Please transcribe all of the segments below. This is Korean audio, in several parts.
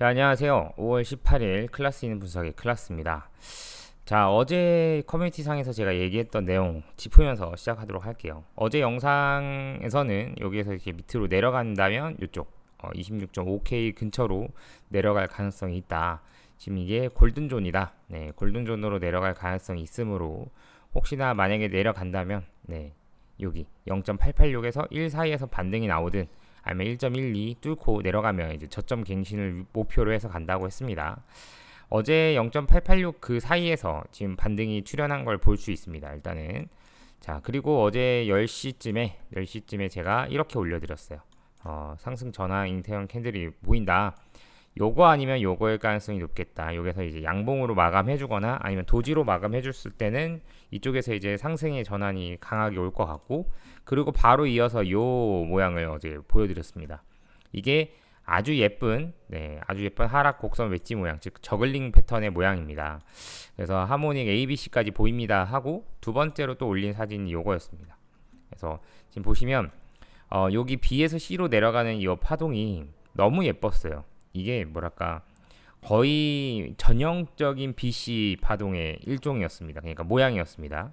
자, 안녕하세요. 5월 18일 클라스 있는 분석의 클라스입니다. 자, 어제 커뮤니티 상에서 제가 얘기했던 내용 짚으면서 시작하도록 할게요. 어제 영상에서는 여기에서 이렇게 밑으로 내려간다면 이쪽 어, 26.5K 근처로 내려갈 가능성이 있다. 지금 이게 골든존이다. 네, 골든존으로 내려갈 가능성이 있으므로 혹시나 만약에 내려간다면 네, 여기 0.886에서 1 사이에서 반등이 나오든 아니면 1.12 뚫고 내려가면 이제 저점 갱신을 목표로 해서 간다고 했습니다. 어제 0.886 그 사이에서 지금 반등이 출현한 걸 볼 수 있습니다. 일단은 자 그리고 어제 10시쯤에 10시쯤에 제가 이렇게 올려드렸어요. 어, 상승 전환 잉태형 캔들이 보인다. 요거 아니면 요거일 가능성이 높겠다. 여기서 이제 양봉으로 마감해주거나 아니면 도지로 마감해줬을 때는 이쪽에서 이제 상승의 전환이 강하게 올 것 같고 그리고 바로 이어서 요 모양을 어제 보여드렸습니다. 이게 아주 예쁜, 네, 아주 예쁜 하락 곡선 웨지 모양, 즉 저글링 패턴의 모양입니다. 그래서 하모닉 ABC까지 보입니다 하고 두 번째로 또 올린 사진이 요거였습니다. 그래서 지금 보시면 어, 여기 B에서 C로 내려가는 이 파동이 너무 예뻤어요. 이게 뭐랄까 거의 전형적인 BC 파동의 일종이었습니다. 그러니까 모양이었습니다.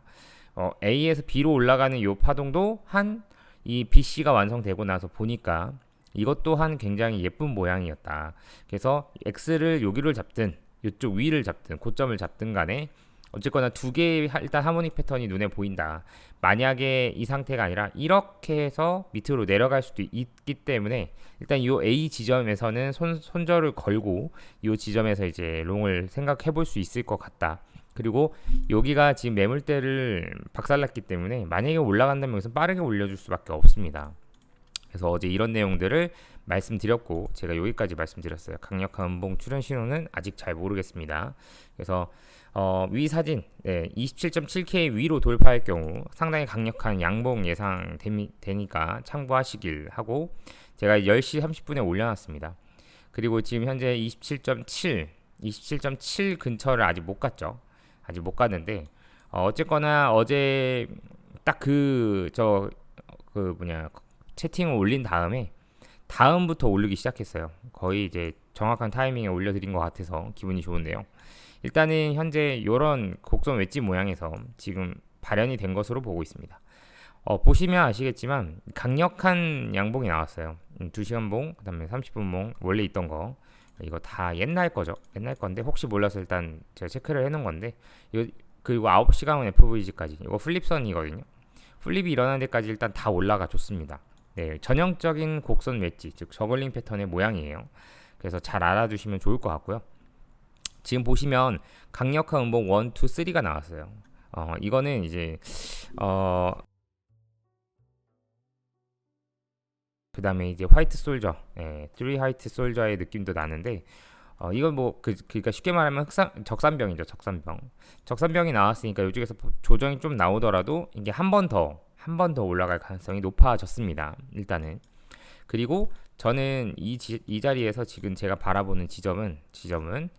어, A에서 B로 올라가는 이 파동도 한 이 BC가 완성되고 나서 보니까 이것 또한 굉장히 예쁜 모양이었다. 그래서 X를 여기를 잡든 이쪽 위를 잡든 고점을 잡든 간에 어쨌거나 두 개의 일단 하모닉 패턴이 눈에 보인다. 만약에 이 상태가 아니라 이렇게 해서 밑으로 내려갈 수도 있기 때문에 일단 이 A 지점에서는 손, 손절을 걸고 이 지점에서 이제 롱을 생각해 볼 수 있을 것 같다. 그리고 여기가 지금 매물대를 박살났기 때문에 만약에 올라간다면 여기서 빠르게 올려줄 수밖에 없습니다. 그래서 어제 이런 내용들을 말씀드렸고 제가 여기까지 말씀드렸어요. 강력한 음봉 출현 신호는 아직 잘 모르겠습니다. 그래서 어, 위 사진 네, 27.7K 위로 돌파할 경우 상당히 강력한 양봉 예상되니까 참고하시길 하고 제가 10시 30분에 올려놨습니다. 그리고 지금 현재 27.7 27.7 근처를 아직 못 갔죠. 아직 못 갔는데 어, 어쨌거나 어제 딱 그 저그 그 뭐냐 채팅을 올린 다음에 다음부터 올리기 시작했어요. 거의 이제 정확한 타이밍에 올려드린 것 같아서 기분이 좋은데요. 일단은 현재 이런 곡선 웨지 모양에서 지금 발현이 된 것으로 보고 있습니다. 어, 보시면 아시겠지만 강력한 양봉이 나왔어요. 음, 2시간 봉, 그 다음에 30분 봉 원래 있던 거 이거 다 옛날 거죠. 옛날 건데 혹시 몰라서 일단 제가 체크를 해놓은 건데 요, 그리고 9시간은 FVG까지 이거 플립선이거든요. 플립이 일어나는 데까지 일단 다 올라가 줬습니다. 네, 전형적인 곡선 웨지, 즉 저글링 패턴의 모양이에요. 그래서 잘 알아두시면 좋을 것 같고요. 지금 보시면 강력한 음봉 1, 2, 3가 나왔어요. 어, 이거는 이제 어, 그 다음에 이제 화이트 솔저, 예, 3 화이트 솔저의 느낌도 나는데 어, 이건 뭐 그, 그러니까 쉽게 말하면 흑산, 적산병이죠, 적산병. 적산병이 나왔으니까 이쪽에서 조정이 좀 나오더라도 이게 한 번 더, 한 번 더 올라갈 가능성이 높아졌습니다. 일단은. 그리고 저는 이, 지, 이 자리에서 지금 제가 바라보는 지점은 지점은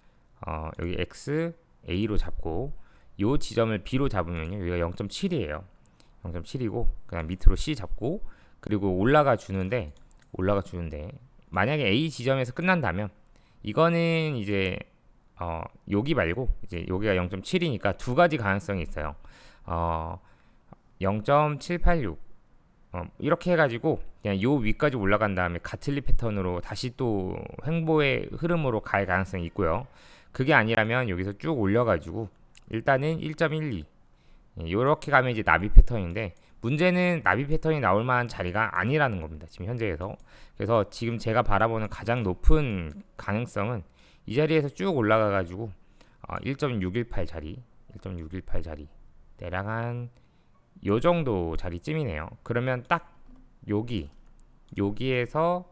어, 여기 x a로 잡고 이 지점을 b로 잡으면요 여기가 0.7이에요. 0.7이고 그냥 밑으로 c 잡고 그리고 올라가 주는데 올라가 주는데 만약에 a 지점에서 끝난다면 이거는 이제 어, 여기 말고 이제 여기가 0.7이니까 두 가지 가능성이 있어요. 어, 0.786 어, 이렇게 해가지고 그냥 요 위까지 올라간 다음에 가틀리 패턴으로 다시 또 횡보의 흐름으로 갈 가능성이 있고요. 그게 아니라면 여기서 쭉 올려가지고 일단은 1.12 이렇게 예, 가면 이제 나비 패턴인데 문제는 나비 패턴이 나올 만한 자리가 아니라는 겁니다. 지금 현재에서 그래서 지금 제가 바라보는 가장 높은 가능성은 이 자리에서 쭉 올라가 가지고 어, 1.618 자리, 1.618 자리 대략 한 요 정도 자리쯤이네요. 그러면 딱 여기 여기에서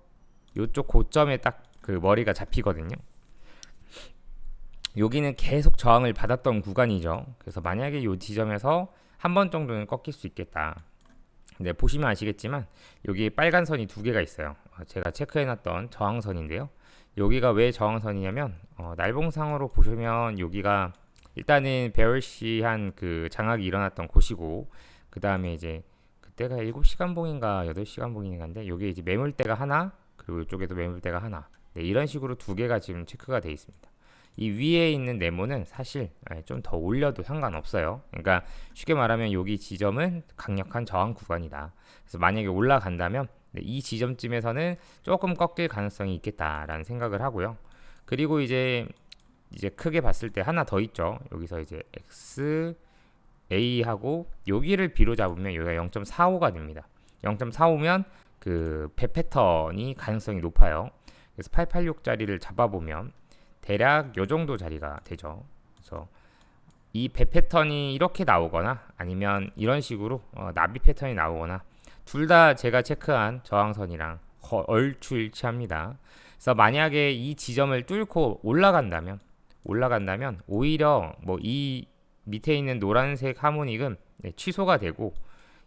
요쪽 고점에 딱 그 머리가 잡히거든요. 여기는 계속 저항을 받았던 구간이죠. 그래서 만약에 요 지점에서 한 번 정도는 꺾일 수 있겠다. 네, 보시면 아시겠지만 여기 빨간 선이 두 개가 있어요. 어, 제가 체크해놨던 저항선인데요. 여기가 왜 저항선이냐면 어, 날봉상으로 보시면 여기가 일단은 베얼시한 그 장악이 일어났던 곳이고 그 다음에 이제 그때가 7시간 봉인가 8시간 봉인가인데 여기 이제 매물대가 하나 그리고 이쪽에도 매물대가 하나 네, 이런 식으로 두 개가 지금 체크가 돼 있습니다. 이 위에 있는 네모는 사실 예, 좀더 올려도 상관없어요. 그러니까 쉽게 말하면 여기 지점은 강력한 저항 구간이다. 그래서 만약에 올라간다면 네, 이 지점쯤에서는 조금 꺾일 가능성이 있겠다라는 생각을 하고요. 그리고 이제 이제 크게 봤을 때 하나 더 있죠. 여기서 이제 x a하고 여기를 b로 잡으면 여기가 0.45가 됩니다. 0.45면 그 배 패턴이 가능성이 높아요. 그래서 886짜리를 잡아보면 대략 요 정도 자리가 되죠. 그래서 이 배 패턴이 이렇게 나오거나 아니면 이런 식으로 어, 나비 패턴이 나오거나 둘 다 제가 체크한 저항선이랑 거- 얼추 일치합니다. 그래서 만약에 이 지점을 뚫고 올라간다면 올라간다면 오히려 뭐 이 밑에 있는 노란색 하모닉은 네, 취소가 되고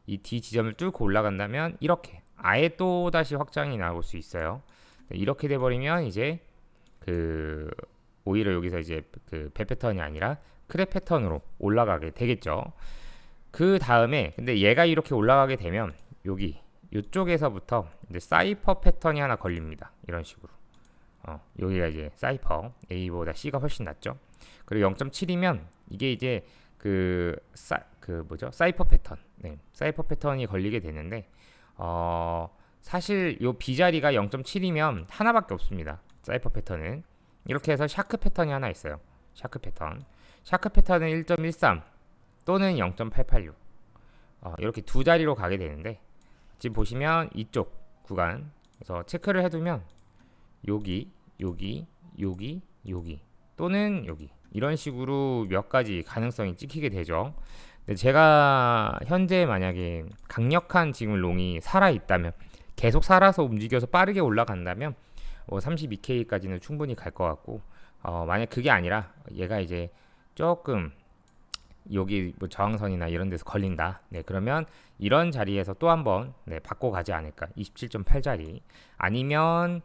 이 D 지점을 뚫고 올라간다면 이렇게 아예 또 다시 확장이 나올 수 있어요. 네, 이렇게 돼 버리면 이제 그 오히려 여기서 이제 그 배 패턴이 아니라 크랩 패턴으로 올라가게 되겠죠. 그 다음에 근데 얘가 이렇게 올라가게 되면 여기 이쪽에서부터 이제 사이퍼 패턴이 하나 걸립니다. 이런 식으로. 어, 여기가 이제 사이퍼 A보다 C가 훨씬 낫죠. 그리고 0.7이면 이게 이제 그, 사, 그 뭐죠? 사이퍼 패턴. 네. 사이퍼 패턴이 걸리게 되는데 어, 사실 요 B 자리가 0.7이면 하나밖에 없습니다. 사이퍼 패턴은 이렇게 해서 샤크 패턴이 하나 있어요. 샤크 패턴. 샤크 패턴은 1.13 또는 0.886. 어, 이렇게 두 자리로 가게 되는데 지금 보시면 이쪽 구간 그래서 체크를 해두면 여기 여기 여기 여기 또는 여기 이런 식으로 몇 가지 가능성이 찍히게 되죠. 근데 제가 현재 만약에 강력한 지금 롱이 살아 있다면 계속 살아서 움직여서 빠르게 올라간다면 어, 32K까지는 충분히 갈 것 같고 어, 만약 그게 아니라 얘가 이제 조금 여기 뭐 저항선이나 이런 데서 걸린다. 네, 그러면 이런 자리에서 또 한번 네, 바꿔 가지 않을까. 27.8짜리. 아니면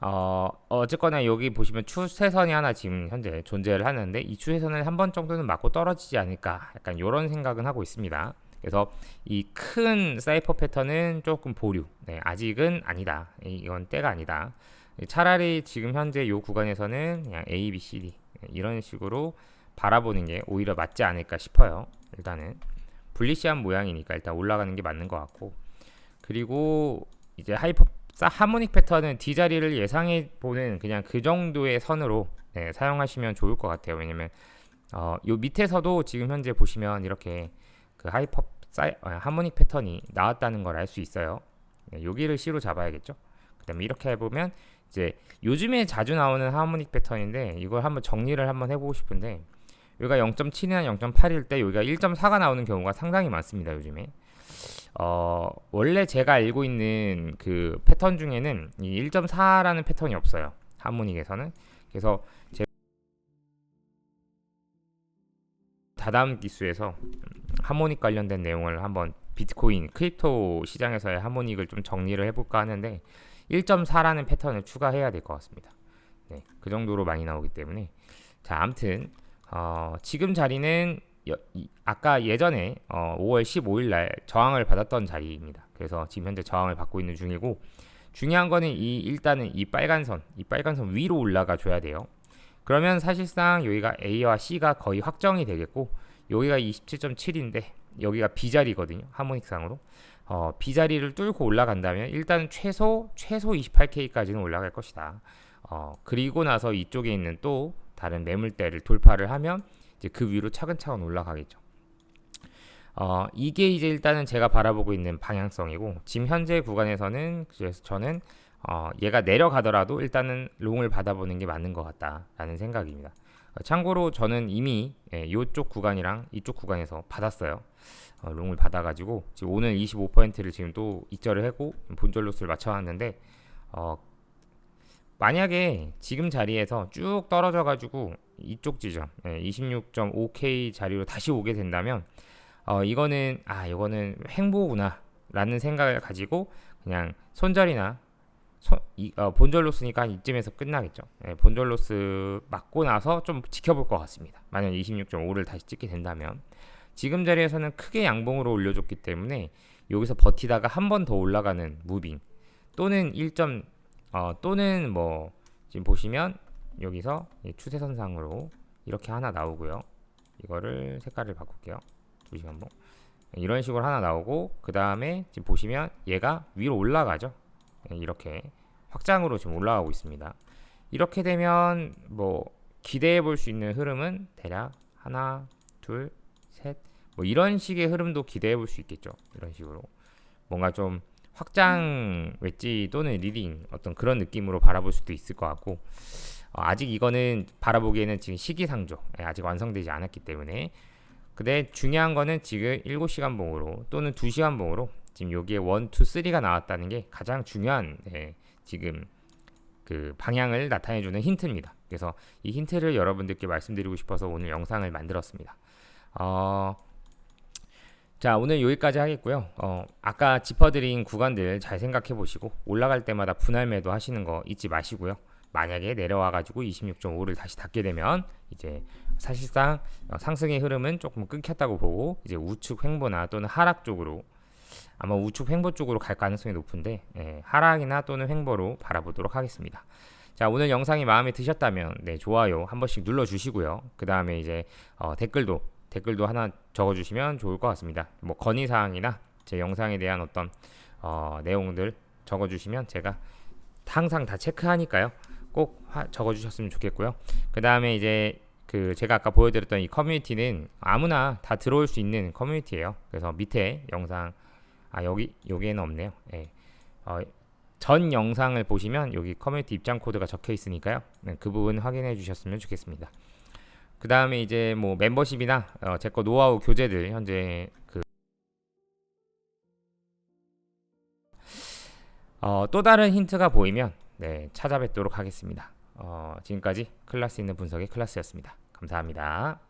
어, 어쨌거나 여기 보시면 추세선이 하나 지금 현재 존재를 하는데 이 추세선을 한 번 정도는 맞고 떨어지지 않을까. 약간 이런 생각은 하고 있습니다. 그래서 이 큰 사이퍼 패턴은 조금 보류. 네, 아직은 아니다. 이건 때가 아니다. 차라리 지금 현재 이 구간에서는 그냥 A, B, C, D 네, 이런 식으로 바라보는 게 오히려 맞지 않을까 싶어요. 일단은 불리시한 모양이니까 일단 올라가는 게 맞는 것 같고 그리고 이제 하이퍼 사- 하모닉 패턴은 D 자리를 예상해 보는 그냥 그 정도의 선으로 네, 사용하시면 좋을 것 같아요. 왜냐면 어, 요 밑에서도 지금 현재 보시면 이렇게 그 하이퍼 사이, 어, 하모닉 패턴이 나왔다는 걸 알 수 있어요. 네, 여기를 C로 잡아야겠죠. 그다음에 이렇게 해보면 이제 요즘에 자주 나오는 하모닉 패턴인데 이걸 한번 정리를 한번 해보고 싶은데 여기가 0.7이나 0.8일 때 여기가 1.4가 나오는 경우가 상당히 많습니다 요즘에 어 원래 제가 알고 있는 그 패턴 중에는 이 1.4라는 패턴이 없어요 하모닉에서는 그래서 제 다다음 기수에서 하모닉 관련된 내용을 한번 비트코인 크립토 시장에서의 하모닉을 좀 정리를 해볼까 하는데 1.4라는 패턴을 추가해야 될 것 같습니다. 네, 그 정도로 많이 나오기 때문에 자, 아무튼 어, 지금 자리는 여, 이, 아까 예전에 어, 5월 15일 날 저항을 받았던 자리입니다. 그래서 지금 현재 저항을 받고 있는 중이고 중요한 거는 이 일단은 이 빨간 선, 이 빨간 선 위로 올라가 줘야 돼요. 그러면 사실상 여기가 A와 C가 거의 확정이 되겠고 여기가 27.7인데 여기가 B 자리거든요. 하모닉상으로. 어, B 자리를 뚫고 올라간다면 일단 최소 최소 28K까지는 올라갈 것이다. 어, 그리고 나서 이쪽에 있는 또 다른 매물대를 돌파를 하면 이제 그 위로 차근차근 올라가겠죠. 어, 이게 이제 일단은 제가 바라보고 있는 방향성이고 지금 현재 구간에서는 그래서 저는 어, 얘가 내려가더라도 일단은 롱을 받아보는 게 맞는 것 같다라는 생각입니다. 어, 참고로 저는 이미 예, 이쪽 구간이랑 이쪽 구간에서 받았어요. 어, 롱을 받아가지고 지금 오늘 25%를 지금 또 입절을 하고 본절 로스를 맞춰놨는데 어, 만약에 지금 자리에서 쭉 떨어져가지고 이쪽 지점 예, 26.5K 자리로 다시 오게 된다면 어, 이거는 아 이거는 횡보구나라는 생각을 가지고 그냥 손절이나 손- 이, 어, 본절 로스니까 이쯤에서 끝나겠죠. 예, 본절 로스 맞고 나서 좀 지켜볼 것 같습니다. 만약 26.5를 다시 찍게 된다면 지금 자리에서는 크게 양봉으로 올려줬기 때문에 여기서 버티다가 한 번 더 올라가는 무빙 또는 1. 어, 또는 뭐 지금 보시면 여기서 이 추세선상으로 이렇게 하나 나오고요. 이거를 색깔을 바꿀게요. 2시간봉 이런 식으로 하나 나오고 그 다음에 지금 보시면 얘가 위로 올라가죠. 예, 이렇게 확장으로 지금 올라가고 있습니다. 이렇게 되면 뭐 기대해 볼 수 있는 흐름은 대략 하나, 둘, 셋, 뭐 이런 식의 흐름도 기대해 볼 수 있겠죠. 이런 식으로 뭔가 좀 확장 웨지 또는 리딩 어떤 그런 느낌으로 바라볼 수도 있을 것 같고 어, 아직 이거는 바라보기에는 지금 시기상조 예, 아직 완성되지 않았기 때문에 근데 중요한 거는 지금 7시간 봉으로 또는 2시간 봉으로 지금 여기에 1, 2, 3가 나왔다는 게 가장 중요한 예, 지금 그 방향을 나타내 주는 힌트입니다. 그래서 이 힌트를 여러분들께 말씀드리고 싶어서 오늘 영상을 만들었습니다. 어, 자 오늘 여기까지 하겠고요. 어, 아까 짚어드린 구간들 잘 생각해 보시고 올라갈 때마다 분할 매도 하시는 거 잊지 마시고요. 만약에 내려와가지고 26.5를 다시 닫게 되면 이제 사실상 어, 상승의 흐름은 조금 끊겼다고 보고 이제 우측 횡보나 또는 하락 쪽으로 아마 우측 횡보 쪽으로 갈 가능성이 높은데 예, 하락이나 또는 횡보로 바라보도록 하겠습니다. 자 오늘 영상이 마음에 드셨다면 네 좋아요 한 번씩 눌러주시고요. 그 다음에 이제 어, 댓글도 댓글도 하나 적어주시면 좋을 것 같습니다. 뭐 건의 사항이나 제 영상에 대한 어떤 어, 내용들 적어주시면 제가 항상 다 체크하니까요. 꼭 하- 적어주셨으면 좋겠고요. 그 다음에 이제 그 제가 아까 보여드렸던 이 커뮤니티는 아무나 다 들어올 수 있는 커뮤니티예요. 그래서 밑에 영상 아 여기 여기에는 없네요. 예. 어, 전 영상을 보시면 여기 커뮤니티 입장 코드가 적혀 있으니까요. 네, 그 부분 확인해 주셨으면 좋겠습니다. 그 다음에 이제 뭐 멤버십이나 어, 제거 노하우 교재들 현재 그 어, 또 다른 힌트가 보이면 네, 찾아뵙도록 하겠습니다. 어, 지금까지 클라스 있는 분석의 클라스였습니다. 감사합니다.